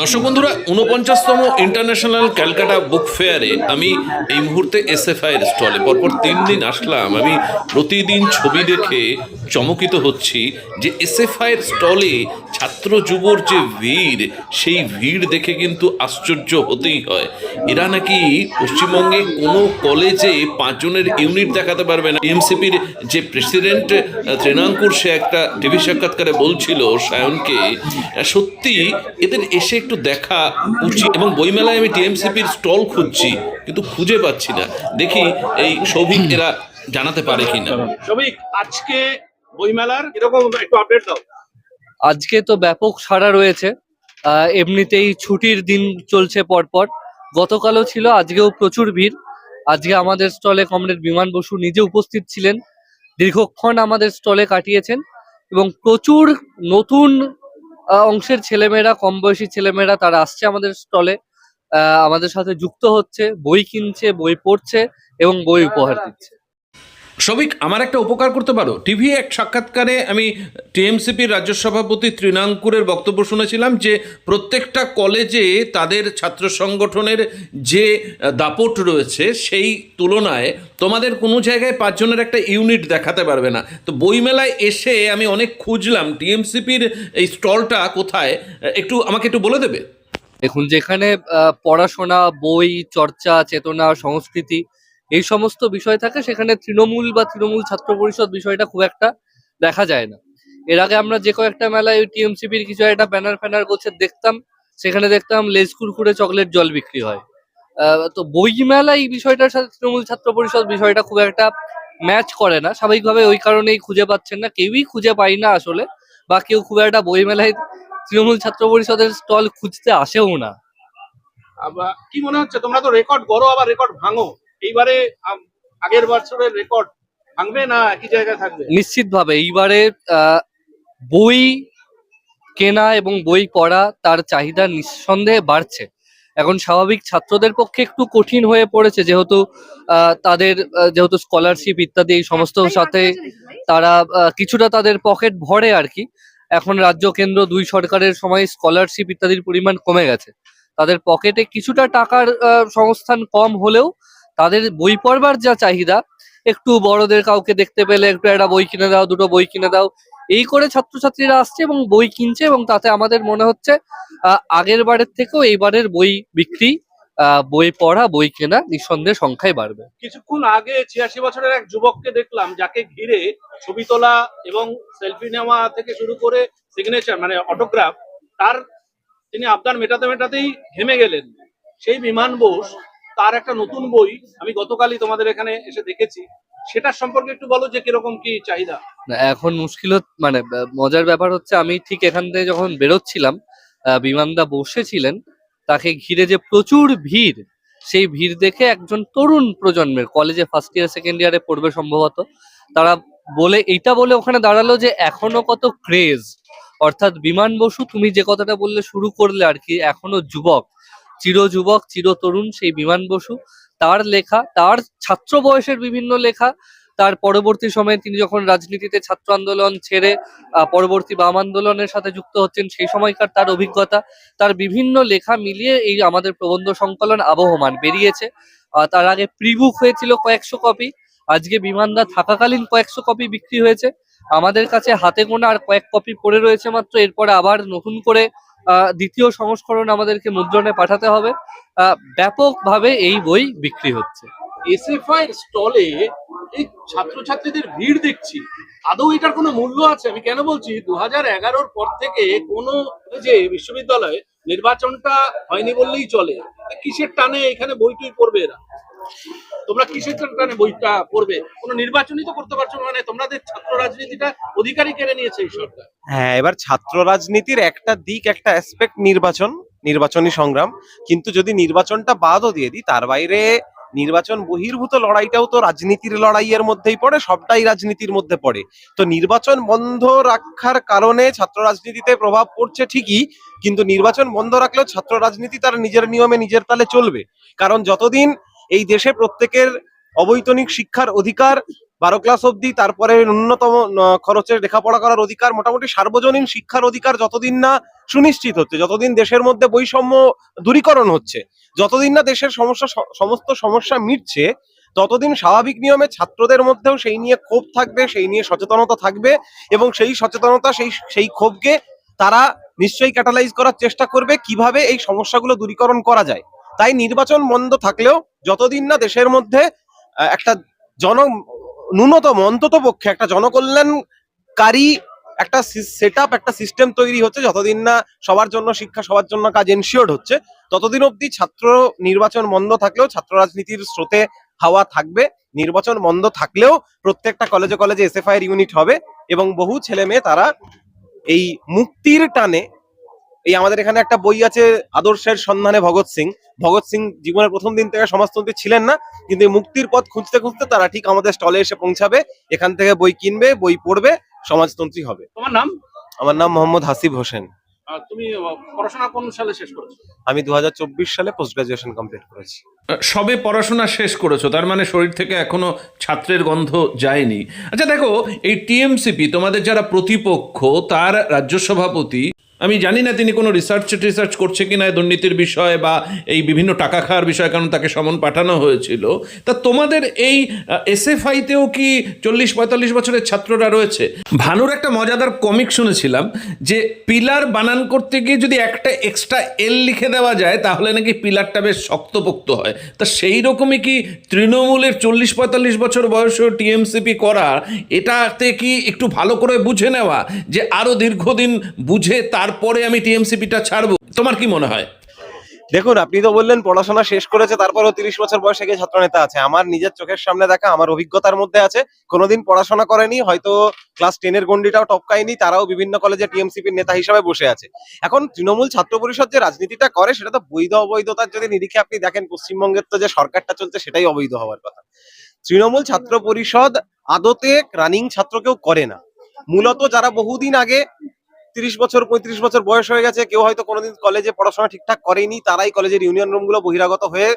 দর্শক বন্ধুরা উনপঞ্চাশতম ইন্টারন্যাশনাল ক্যালকাটা বুক ফেয়ারে আমি এই মুহূর্তে এসএফআই এর স্টলে। পরপর তিন দিন আসলাম, আমি প্রতিদিন ছবি দেখে চমকিত হচ্ছি যে এস এসএফআই এর স্টলে ছাত্র যুবর যে ভিড়, সেই ভিড় দেখে কিন্তু আশ্চর্য হতেই হয়। এরা নাকি পশ্চিমবঙ্গে কোনো কলেজে পাঁচজনের ইউনিট দেখাতে পারবে না। এমসিপির যে প্রেসিডেন্ট তৃণাঙ্কুর, সে একটা টিভি সাক্ষাৎকারে বলছিল সায়নকে, সত্যি এদের এসে একটু দেখা উচিত এবং বইমেলায় আমি টিএমসিপির স্টল খুঁজছি কিন্তু খুঁজে পাচ্ছি না। দেখি এই সৌভিক এরা জানাতে পারে কিনা। সবিক আজকে বইমেলার এরকম একটু আপডেট দাও। আজকে তো ব্যাপক সাড়া রয়েছে। আহ, এমনিতেই ছুটির দিন চলছে পরপর। গতকালও ছিল আজকেও প্রচুর ভিড়। আজকে আমাদের স্টলে কমরেড বিমান বসু নিজে উপস্থিত ছিলেন। দীর্ঘক্ষণ আমাদের স্টলে কাটিয়েছেন এবং প্রচুর নতুন অংশের ছেলেমেয়েরা কম বয়সী ছেলেমেয়েরা তারা আসছে আমাদের স্টলে আমাদের সাথে যুক্ত হচ্ছে, বই কিনছে, বই পড়ছে এবং বই উপহার দিচ্ছে। সবিক আমার একটা উপকার করতে পারো। টিভি এক সাক্ষাৎকারে আমি টিএমসিপির রাজ্য সভাপতি তৃণাঙ্কুরের বক্তব্য শুনেছিলাম যে প্রত্যেকটা কলেজে তাদের ছাত্র সংগঠনের যে দাপট রয়েছে সেই তুলনায় তোমাদের কোনো জায়গায় পাঁচজনের একটা ইউনিট দেখাতে পারবে না। তো বইমেলায় এসে আমি অনেক খুঁজলাম, টিএমসিপির এই স্টলটা কোথায়? একটু আমাকে একটু বলে দেবে? দেখুন, যেখানে পড়াশোনা, বই, চর্চা, চেতনা, সংস্কৃতি এই সমস্ত বিষয় থাকে, সেখানে তৃণমূল বা তৃণমূল ছাত্র পরিষদ বিষয়টা খুব একটা দেখা যায় না। এর আগে আমরা যে কয়েকটা মেলায় টিএমসিপির কিছু একটা ব্যানার ফ্যানার গোছের দেখতাম, সেখানে দেখতাম লেজ কুরকুরে চকলেট জল বিক্রি হয়। তো বই মেলা এই বিষয়টার সাথে তৃণমূল ছাত্র পরিষদ বিষয়টা খুব একটা ম্যাচ করে না। স্বাভাবিকভাবে ওই কারণেই খুঁজে পাচ্ছেন না। কেউই খুঁজে পাই না আসলে, বা কেউ খুব একটা বই মেলায় তৃণমূল ছাত্র পরিষদের স্টল খুঁজতে আসেও না। কি মনে হচ্ছে? তোমরা তো রেকর্ড করো আবার রেকর্ড ভাঙো। এইবারে আগের বছরের রেকর্ড ভাঙবে না একই জায়গায় থাকবে? নিশ্চিতভাবে এইবারে আহ, বই কেনা এবং বই পড়া তার চাহিদা নিঃসন্দেহে বাড়ছে। এখন স্বাভাবিক ছাত্রদের পক্ষে একটু কঠিন হয়ে পড়েছে যেহেতু আহ, তাদের যেহেতু স্কলারশিপ ইত্যাদি এই সমস্ত সাথে তারা কিছুটা তাদের পকেট ভরে আর কি। এখন রাজ্য কেন্দ্র দুই সরকারের সময় স্কলারশিপ ইত্যাদির পরিমাণ কমে গেছে। তাদের পকেটে কিছুটা টাকার আহ, সংস্থান কম হলেও তাদের বই পড়বার যা চাহিদা, একটু বড়দের কাউকে দেখতে পেলে, একটু একটা বই কিনে দাও, দুটো বই কিনে দাও, এই করে ছাত্রছাত্রীরা আসছে এবং বই কিনছে এবং তাতে আমাদের মনে হচ্ছে আগের বারের থেকেও এইবারের বই বিক্রি বই পড়া, বই কেনা নিঃসন্দেহে সংখ্যায় বাড়বে। কিছুক্ষণ আগে ছিয়াশি বছরের এক যুবককে দেখলাম, যাকে ঘিরে ছবি তোলা এবং সেলফি নেওয়া থেকে শুরু করে সিগনেচার মানে অটোগ্রাফ তার তিনি আবদার মেটাতে মেটাতেই ঘেমে গেলেন। সেই বিমান বোস তার একটা নতুন বই আমি গতকালই তোমাদের এখানে এসে দেখেছি। সেটার সম্পর্কে একটু বলো যে কীরকম কি চাহিদা? এখন মুশকিল মানে মজার ব্যাপার হচ্ছে আমি ঠিক এখান থেকে যখন বেরোচ্ছিলাম বিমানদা বসেছিলেন, তাকে ঘিরে যে প্রচুর ভিড়, সেই ভিড় দেখে একজন তরুণ প্রজন্মের কলেজে ফার্স্ট ইয়ার সেকেন্ড ইয়ারে পড়বে সম্ভবত, তারা বলে এটা বলে ওখানে দাঁড়াল যে এখনও কত ক্রেজ অর্থাৎ বিমান বসু, তুমি যে কথাটা বললে শুরু করলে আর কি, এখনও যুবক। চির যুবক চির তরুণ সেই বিমান বসু। তার লেখা, তার ছাত্র বয়সের বিভিন্ন লেখা। তার পরবর্তী সময়ে তিনি যখন রাজনীতিতে ছাত্র আন্দোলন ছেড়ে পরবর্তী বাম আন্দোলনের সাথে যুক্ত হচ্ছেন, সেই সময়কার তার অভিজ্ঞতা, তার বিভিন্ন লেখা মিলিয়ে এই আমাদের প্রবন্ধ সংকলন আবহমান বেরিয়েছে। তার আগে প্রিবুক হয়েছিল কয়েকশো কপি, আজকে বিমানদা থাকাকালীন কয়েকশো কপি বিক্রি হয়েছে। আমাদের কাছে হাতে গোনা আর কয়েক কপি পড়ে রয়েছে মাত্র, এরপরে আবার নতুন করে দ্বিতীয় সংস্করণ আমাদেরকে মুদ্রণে পাঠাতে হবে। ব্যাপকভাবে এই বই বিক্রি হচ্ছে। এসএফআই স্টলে এই ছাত্রছাত্রীদের ভিড় দেখছি। আদৌ এটার কোনো মূল্য আছে? আমি কেন বলছি দু হাজার এগারোর পর থেকে কোনো যে বিশ্ববিদ্যালয়ে নির্বাচনটা হয়নি বললেই চলে কিসের টানে এখানে বই টই পড়বে এরা? তোমরা কিসের টানে বইটা পড়বে? কোনো নির্বাচনই তো করতে পারছ মানে তোমাদের ছাত্র রাজনীতিটা অধিকারী কেড়ে নিয়েছে এই সরকার। হ্যাঁ এবার ছাত্র রাজনীতির একটা দিক, একটা অ্যাসপেক্ট নির্বাচন, নির্বাচনী সংগ্রাম। কিন্তু যদি নির্বাচনটা বাদও দিয়ে দিই, তার বাইরে নির্বাচন বহির্ভূত লড়াইটাও তো রাজনীতির লড়াইয়ের মধ্যেই পড়ে, সবটাই রাজনীতির মধ্যে পড়ে। তো নির্বাচন বন্ধ রাখার কারণে ছাত্র রাজনীতিতে প্রভাব পড়ছে ঠিকই, কিন্তু নির্বাচন বন্ধ রাখলেও ছাত্র রাজনীতি তার নিজের নিয়মে নিজের তালে চলবে। কারণ যতদিন এই দেশে প্রত্যেকের অবৈতনিক শিক্ষার অধিকার বারো ক্লাস অবধি, তারপরে ন্যূনতম খরচের লেখাপড়া করার অধিকার, মোটামুটি সার্বজনীন শিক্ষার অধিকার যতদিন না সুনিশ্চিত হচ্ছে, যতদিন দেশের মধ্যে বৈষম্য দূরীকরণ হচ্ছে, যতদিন না দেশের সমস্যা সমস্ত সমস্যা মিটছে, ততদিন স্বাভাবিক নিয়মে ছাত্রদের মধ্যেও সেই নিয়ে ক্ষোভ থাকবে, সেই নিয়ে সচেতনতা থাকবে এবং সেই সচেতনতা, সেই সেই ক্ষোভকে তারা নিশ্চয়ই ক্যাটালাইজ করার চেষ্টা করবে কীভাবে এই সমস্যাগুলো দূরীকরণ করা যায়। তাই নির্বাচন বন্ধ থাকলেও যতদিন না দেশের মধ্যে একটা জন, ন্যূনতম, অন্তত পক্ষে একটা জনকল্যাণকারী একটা সেট একটা সিস্টেম তৈরি হচ্ছে যতদিন না সবার জন্য শিক্ষা, সবার জন্য কাজ এনশিওর্ড হচ্ছে, ততদিন অবধি ছাত্র নির্বাচন বন্ধ থাকলেও, ছাত্র রাজনীতির স্রোতে হাওয়া থাকবে। নির্বাচন বন্ধ থাকলেও প্রত্যেকটা কলেজে কলেজে এসএফআই এর ইউনিট হবে এবং বহু ছেলে মেয়ে তারা এই মুক্তির টানে এই আমাদের এখানে একটা বই আছে আদর্শের সন্ধানে ভগৎ সিং। ভগৎ সিং জীবনের প্রথম দিন থেকে সমাজতন্ত্রী ছিলেন না কিন্তু এই মুক্তির পথ খুঁজতে খুঁজতে তারা ঠিক আমাদের স্টলে এসে পৌঁছাবে এখান থেকে বই কিনবে বই পড়বে সমাজতন্ত্রী হবে। তোমার নাম? আমার নাম মোহাম্মদ হাসিব হোসেন। তুমি পড়াশোনা কোন সালে শেষ করেছ? আমি দু হাজার চব্বিশ সালে পোস্ট গ্রাজুয়েশন কমপ্লিট করেছি। সবে পড়াশোনা শেষ করেছ তার মানে শরীর থেকে এখনও ছাত্রের গন্ধ যায়নি। আচ্ছা দেখো এই টিএমসিপি তোমাদের যারা প্রতিপক্ষ তার রাজ্য সভাপতি আমি জানি না তিনি কোনো রিসার্চ টিসার্চ করছে কি না দুর্নীতির বিষয়ে বা এই বিভিন্ন টাকা খাওয়ার বিষয়ে কারণ তাকে সমন পাঠানো হয়েছিল। তা তোমাদের এই এসএফআইতেও কি চল্লিশ পঁয়তাল্লিশ বছরের ছাত্ররা রয়েছে? ভানুর একটা মজাদার কমিক শুনেছিলাম যে পিলার বানান করতে গিয়ে যদি একটা এক্সট্রা এল লিখে দেওয়া যায়, তাহলে নাকি পিলারটা বেশ শক্তপোক্ত হয়। তা সেই রকমই কি তৃণমূলের চল্লিশ পঁয়তাল্লিশ বছর বয়সেও টিএমসিপি করা, এটাতে কি একটু ভালো করে বুঝে নেওয়া যে আরও দীর্ঘদিন বুঝে তারপরে আমি টিএমসিপিটা ছাড়বো। তোমার কি মনে হয়? দেখুন, আপনি তো বললেন পড়াশোনা শেষ করেছে, তারপরও তিরিশ বছর বয়সে গিয়ে ছাত্রনেতা আছে। আমার নিজের চোখের সামনে দেখা, আমার অভিজ্ঞতার মধ্যে আছে। কোনোদিন পড়াশোনা করেনি, হয়তো ক্লাস টেনের গন্ডিটাও টপকায়নি, তারাও বিভিন্ন কলেজে টিএমসিপির নেতা হিসাবে বসে আছে। এখন তৃণমূল ছাত্র পরিষদ যে রাজনীতিটা করে, সেটা তো বৈধ অবৈধতার যদি নিরিখে আপনি দেখেন, পশ্চিমবঙ্গের তো যে সরকারটা চলছে, সেটাই অবৈধ হওয়ার কথা। তৃণমূল ছাত্র পরিষদ আদতে রানিং ছাত্র কেউ করে না। মূলত যারা বহুদিন আগে তিরিশ বছর, পঁয়ত্রিশ বছর বয়স হয়ে গেছে, কেউ হয়তো কোনোদিন কলেজে পড়াশোনা ঠিকঠাক করেনি, তারাই কলেজের ইউনিয়ন রুমগুলো বহিরাগত হয়ে